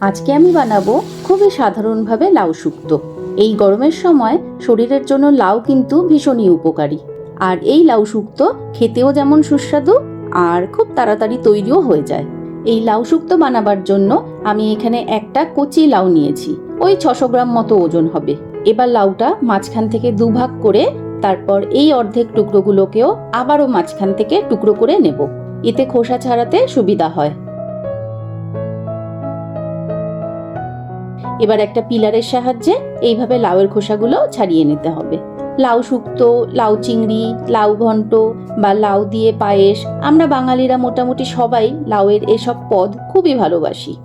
আজকে আমি বানাবো খুবই সাধারণভাবে লাউ শুক্তো। এই গরমের সময় শরীরের জন্য লাউ কিন্তু ভীষণই উপকারী। আর এই লাউ শুক্তো খেতেও যেমন সুস্বাদু আর খুব তাড়াতাড়ি তৈরিও হয়ে যায়। এই লাউ শুক্তো বানাবার জন্য আমি এখানে একটা কচি লাউ নিয়েছি। ওই ছশো গ্রাম মতো ওজন হবে। এবার লাউটা মাঝখান থেকে দুভাগ করে তারপর এই অর্ধেক টুকরোগুলোকেও আবারও মাঝখান থেকে টুকরো করে নেব। এতে খোসা ছাড়াতে সুবিধা হয়। এবার একটা পিলারের সাহায্যে এইভাবে লাউয়ের খোসাগুলো ছাড়িয়ে নিতে হবে। লাউ শুক্তো, লাউ চিংড়ি, লাউ ঘন্ট বা লাউ দিয়ে পায়েস, আমরা বাঙালিরা মোটামুটি সবাই লাউয়ের এসব পদ খুবই ভালোবাসি।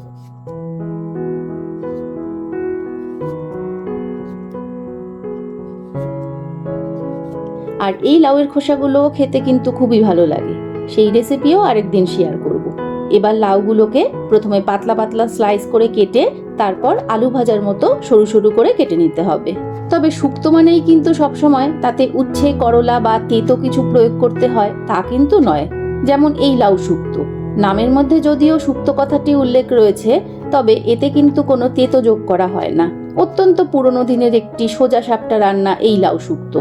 আর এই লাউয়ের খোসাগুলো খেতে কিন্তু খুবই ভালো লাগে। সেই রেসিপিও আরেকদিন শেয়ার করব। এবার লাউগুলোকে প্রথমে পাতলা পাতলা স্লাইস করে কেটে তারপর আলু ভাজার মতো সরু সরু করে কেটে নিতে হবে। তবে শুক্তো মানেই কিন্তু সবসময় তাতে উচ্ছে, করলা বা তেতো কিছু প্রয়োগ করতে হয়, তা কিন্তু নয়। যেমন এই লাউ শুক্তো। নামের মধ্যে যদিও শুক্তো কথাটি উল্লেখ রয়েছে, তবে এতে কিন্তু কোনো তেতো যোগ করা হয় না। অত্যন্ত পুরনো দিনের একটি সোজা সাপটা রান্না এই লাউ শুক্তো।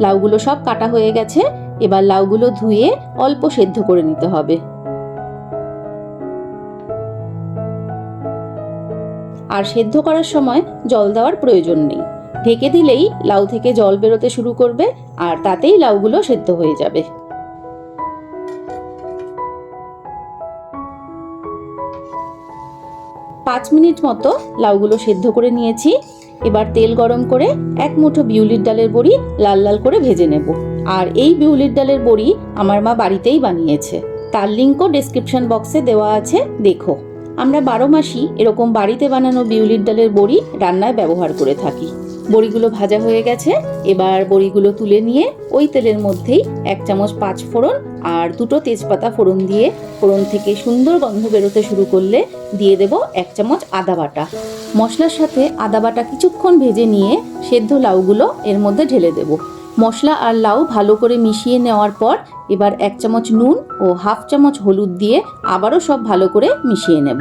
লাউগুলো সব কাটা হয়ে গেছে এবার লাউগুলো ধুয়ে অল্প সেদ্ধ করে নিতে হবে। আর সেদ্ধ করার সময় জল দেওয়ার প্রয়োজন নেই। ঢেকে দিলেই লাউ থেকে জল বেরোতে শুরু করবে আর তাতেই লাউগুলো সেদ্ধ হয়ে যাবে। পাঁচ মিনিট মতো লাউগুলো সেদ্ধ করে নিয়েছি। এবার তেল গরম করে এক মুঠো বিউলির ডালের বড়ি লাল লাল করে ভেজে নেব। আর এই বিউলির ডালের বড়ি আমার মা বাড়িতেই বানিয়েছে। তার লিঙ্কও ডেসক্রিপশন বক্সে দেওয়া আছে, দেখো। আমরা বারো মাসই এরকম বাড়িতে বানানো বিউলির ডালের বড়ি রান্নায় ব্যবহার করে থাকি। বড়িগুলো ভাজা হয়ে গেছে, এবার বড়িগুলো তুলে নিয়ে ওই তেলের মধ্যেই এক চামচ পাঁচ ফোড়ন আর দুটো তেজপাতা ফোড়ন দিয়ে ফোড়ন থেকে সুন্দর গন্ধ বেরোতে শুরু করলে দিয়ে দেব এক চামচ আদা বাটা। মশলার সাথে আদা বাটা কিছুক্ষণ ভেজে নিয়ে সেদ্ধ লাউগুলো এর মধ্যে ঢেলে দেব। মশলা আর লাউ ভালো করে মিশিয়ে নেওয়ার পর এবার এক চামচ নুন ও হাফ চামচ হলুদ দিয়ে আবারও সব ভালো করে মিশিয়ে নেব।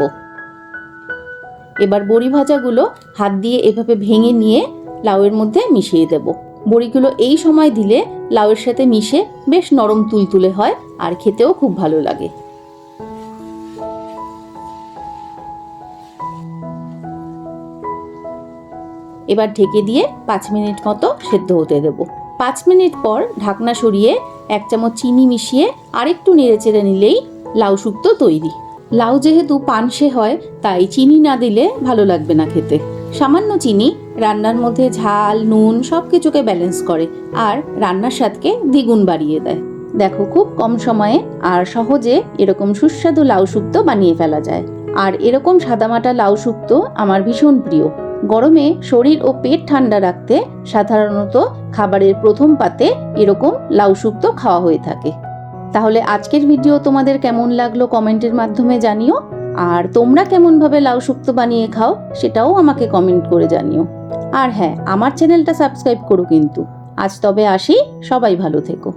এবার বড়ি ভাজাগুলো হাত দিয়ে এভাবে ভেঙে নিয়ে লাউয়ের মধ্যে মিশিয়ে দেব। বড়িগুলো এই সময় দিলে লাউয়ের সাথে মিশে বেশ নরম তুলতুলে হয় আর খেতেও খুব ভালো লাগে। এবার ঢেকে দিয়ে পাঁচ মিনিট মতো সেদ্ধ হতে দেব। পাঁচ মিনিট পর ঢাকনা সরিয়ে এক চামচ চিনি মিশিয়ে আরেকটু নেড়ে চেড়ে নিলেই লাউ শুক্তো তৈরি। লাউ যেহেতু পানসে হয়, তাই চিনি না দিলে ভালো লাগবে না খেতে। সামান্য চিনি, রান্নার মধ্যে ঝাল, নুন সব কিছুকে ব্যালেন্স করে আর রান্নার স্বাদকে দ্বিগুণ বাড়িয়ে দেয়। দেখো খুব কম সময়ে আর সহজে এরকম সুস্বাদু লাউ শুক্তো বানিয়ে ফেলা যায়। আর এরকম সাদামাটা লাউ শুক্তো আমার ভীষণ প্রিয়। গরমে শরীর ও পেট ঠান্ডা রাখতে সাধারণত খাবারের প্রথম পাতে এরকম লাউ শুক্তো খাওয়া হয়ে থাকে। তাহলে আজকের ভিডিও তোমাদের কেমন লাগল কমেন্টের মাধ্যমে জানিও, আর তোমরা কেমনভাবে লাউ শুক্তো বানিয়ে খাও সেটাও আমাকে কমেন্ট করে জানিও। আর হ্যাঁ আমার চ্যানেলটা সাবস্ক্রাইব করো কিন্তু। আজ তবে আসি, সবাই ভালো থেকো।